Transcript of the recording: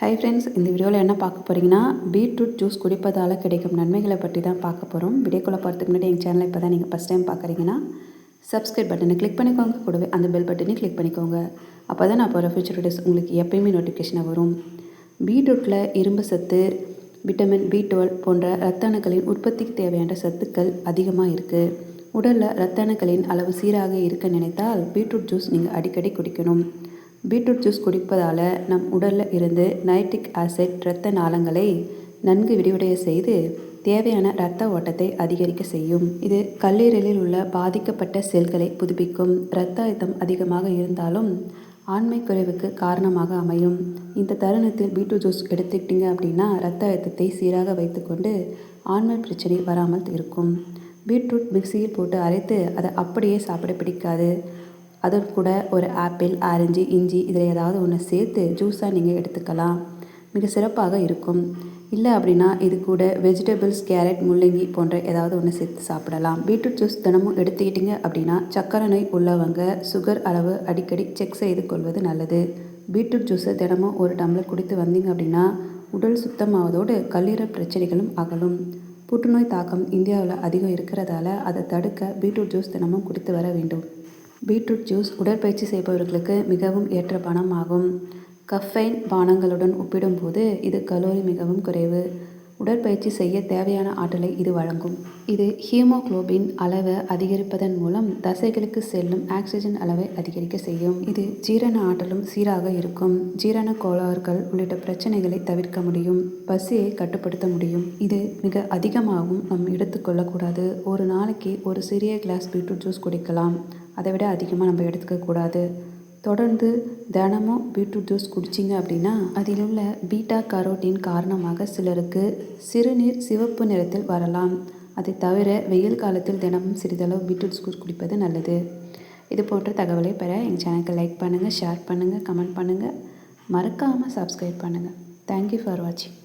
Hi friends இந்த வீடியோவில் என்ன பார்க்க போகிறீங்கன்னா பீட்ரூட் ஜூஸ் குடிப்பதால் கிடைக்கும் நன்மைகளை பற்றி தான் பார்க்க போகிறோம் வீடியோக்குள்ளே போகிறதுக்கு முன்னாடி எங்கள் சேனலை இப்போ தான் நீங்கள் ஃபஸ்ட் டைம் பார்க்குறீங்கன்னா சப்ஸ்கிரைப் பட்டனை கிளிக் பண்ணிக்கோங்க. கூடவே அந்த பெல் பட்டனை கிளிக் பண்ணிக்கோங்க. அப்போ தான் நான் போகிற ஃபியூச்சர் வீடியோஸ் உங்களுக்கு எப்பயுமே நோட்டிஃபிகேஷனாக வரும். பீட்ரூட்டில் இரும்பு சத்து விட்டமின் பி டுவெல் போன்ற இரத்த அணுக்களின் உற்பத்திக்கு தேவையான சத்துக்கள் அதிகமாக இருக்குது உடலில் இரத்த அணுக்களின் அளவு சீராக இருக்க நினைத்தால் பீட்ரூட் ஜூஸ் நீங்கள் அடிக்கடி குடிக்கணும். பீட்ரூட் ஜூஸ் குடிப்பதால் நம் உடலில் இருந்து நைட்ரிக் ஆசிட் இரத்த நாளங்களை நன்கு விரிவடைய செய்து தேவையான இரத்த ஓட்டத்தை அதிகரிக்க செய்யும். இது கல்லீரலில் உள்ள பாதிக்கப்பட்ட செல்களை புதுப்பிக்கும். இரத்த அழுத்தம் அதிகமாக இருந்தாலும் ஆண்மை குறைவுக்கு காரணமாக அமையும். இந்த தருணத்தில் பீட்ரூட் ஜூஸ் எடுத்துக்கிட்டீங்க அப்படின்னா இரத்த அழுத்தத்தை சீராக வைத்துக்கொண்டு ஆண்மை பிரச்சனை வராமல் இருக்கும். பீட்ரூட் மிக்சியில் போட்டு அரைத்து அதை அப்படியே சாப்பிட பிடிக்காது. அதன் கூட ஒரு ஆப்பிள் ஆரஞ்சு இஞ்சி இதில் ஏதாவது ஒன்று சேர்த்து ஜூஸாக நீங்கள் எடுத்துக்கலாம். மிக சிறப்பாக இருக்கும். இல்லை அப்படின்னா இது கூட வெஜிடபிள்ஸ் கேரட் முள்ளங்கி போன்ற ஏதாவது ஒன்று சேர்த்து சாப்பிடலாம். பீட்ரூட் ஜூஸ் தினமும் எடுத்துக்கிட்டிங்க அப்படின்னா சக்கரை நோய் உள்ளவங்க சுகர் அளவு அடிக்கடி செக் செய்து கொள்வது நல்லது. பீட்ரூட் ஜூஸை தினமும் ஒரு டம்ளர் குடித்து வந்தீங்க அப்படின்னா உடல் சுத்தமாவதோடு கல்லீரல் பிரச்சனைகளும் அகலும். புற்றுநோய் தாக்கம் இந்தியாவில் அதிகம் இருக்கிறதால அதை தடுக்க பீட்ரூட் ஜூஸ் தினமும் குடித்து வர வேண்டும். பீட்ரூட் ஜூஸ் உடற்பயிற்சி செய்பவர்களுக்கு மிகவும் ஏற்ற பானமாகும் கஃபைன் பானங்களுடன் ஒப்பிடும்போது இது கலோரி மிகவும் குறைவு. உடற்பயிற்சி செய்ய தேவையான ஆற்றலை இது வழங்கும். இது ஹீமோக்ளோபின் அளவை அதிகரிப்பதன் மூலம் தசைகளுக்கு செல்லும் ஆக்சிஜன் அளவை அதிகரிக்க செய்யும். இது ஜீரண ஆற்றலும் சீராக இருக்கும். ஜீரண கோளாறுகள் உள்ளிட்ட பிரச்சனைகளை தவிர்க்க முடியும். பசியை கட்டுப்படுத்த முடியும். இது மிக அதிகமாகவும் நம் எடுத்துக்கொள்ளக்கூடாது ஒரு நாளைக்கு ஒரு சிறிய கிளாஸ் பீட்ரூட் ஜூஸ் குடிக்கலாம். அதை விட அதிகமாக நம்ம எடுத்துக்கக்கூடாது. தொடர்ந்து தினமும் பீட்ரூட் ஜூஸ் குடிச்சிங்க அப்படின்னா அதில் உள்ள பீட்டா கரோட்டின் காரணமாக சிலருக்கு சிறுநீர் சிவப்பு நிறத்தில் வரலாம். அதை தவிர வெயில் காலத்தில் தினமும் சிறிதளவு பீட்ரூட் ஜூஸ் குடிப்பது நல்லது. இது போன்ற தகவலை பெற எங்கள் சேனலுக்கு லைக் பண்ணுங்கள் ஷேர் பண்ணுங்கள் கமெண்ட் பண்ணுங்கள் மறக்காமல் சப்ஸ்கிரைப் பண்ணுங்கள் தேங்க்யூ ஃபார் வாட்சிங்